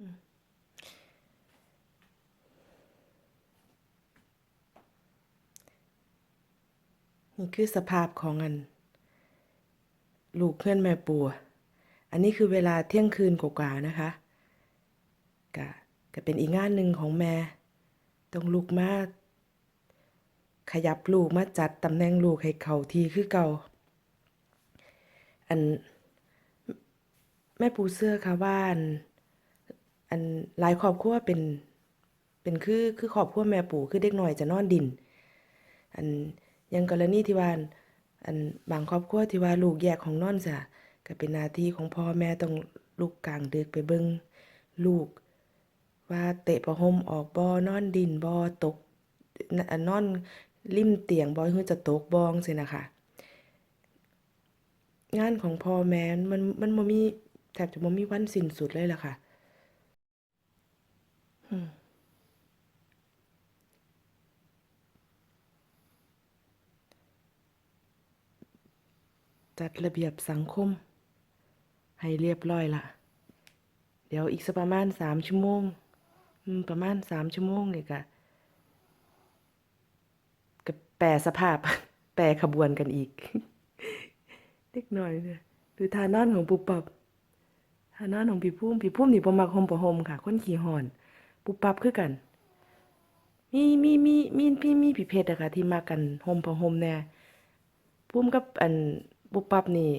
นี่คือสภาพของอัน ลูกเพื่อนแม่ปูอะอันนี้คือเวลาเที่ยงคืนกว่าๆนะคะก็ก็เป็นอีกงานหนึ่งของแม่ ต้องลุกมา ขยับลูกมาจัดตำแหน่งลูกให้เขาทีคือเก่า อัน แม่ปูเสื้อค่ะว่าอัน อันหลายครอบครัวเป็นเป็นคือคือครอบครัวแม่ปู่คือเด็กน้อยจะนอนดิน อันยังกรณีที่ว่าอันอันบางครอบครัวที่ว่าลูกแยกของนอนซะก็เป็นหน้าที่ของพ่อแม่ต้องลุกกลางดึกไปเบิ่งลูก ว่าเตะผ้าห่มออกบ่นอนดินบ่ตกนอนนอนริมเตียงบ่คือจะตกบ่จั่งซี้นะคะงานของพ่อแม่มันมันบ่มีแทบจะบ่มีวันสิ้นสุดเลยล่ะค่ะ จัดระเบียบสังคม ให้เรียบร้อยละเดี๋ยวอีกสักประมาณสามชั่วโมงประมาณสามชั่วโมงนี่ก็ก็แปรสภาพ แปรขบวนกันอีก เล็กน้อยเนี่ยดูทานอนของปุบปับทานอนของพี่พุ่มพี่พุ่มนี่บ่มักห่มผ้าห่มค่ะ คนขี้ฮ้อน ปุบปับคือกัน มีมีมีมีพี่มีพี่เพชรอะค่ะ ที่มากันห่มผ้าห่มแน่พุ่มกับอันปุบปับนี่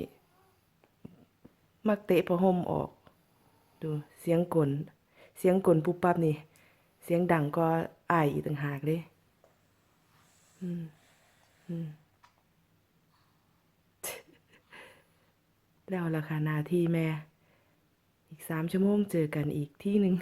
มักเตะผ้าห่มออก ดูเสียงกลเสียงกลปุบปับนี่ เสียงดังก็อายอีกต่างหากเลยอืมอืมแล้วล่ะค่ะหนาที่แม่ อีกสามชั่วโมงเจอกันอีกที่หนึ่ง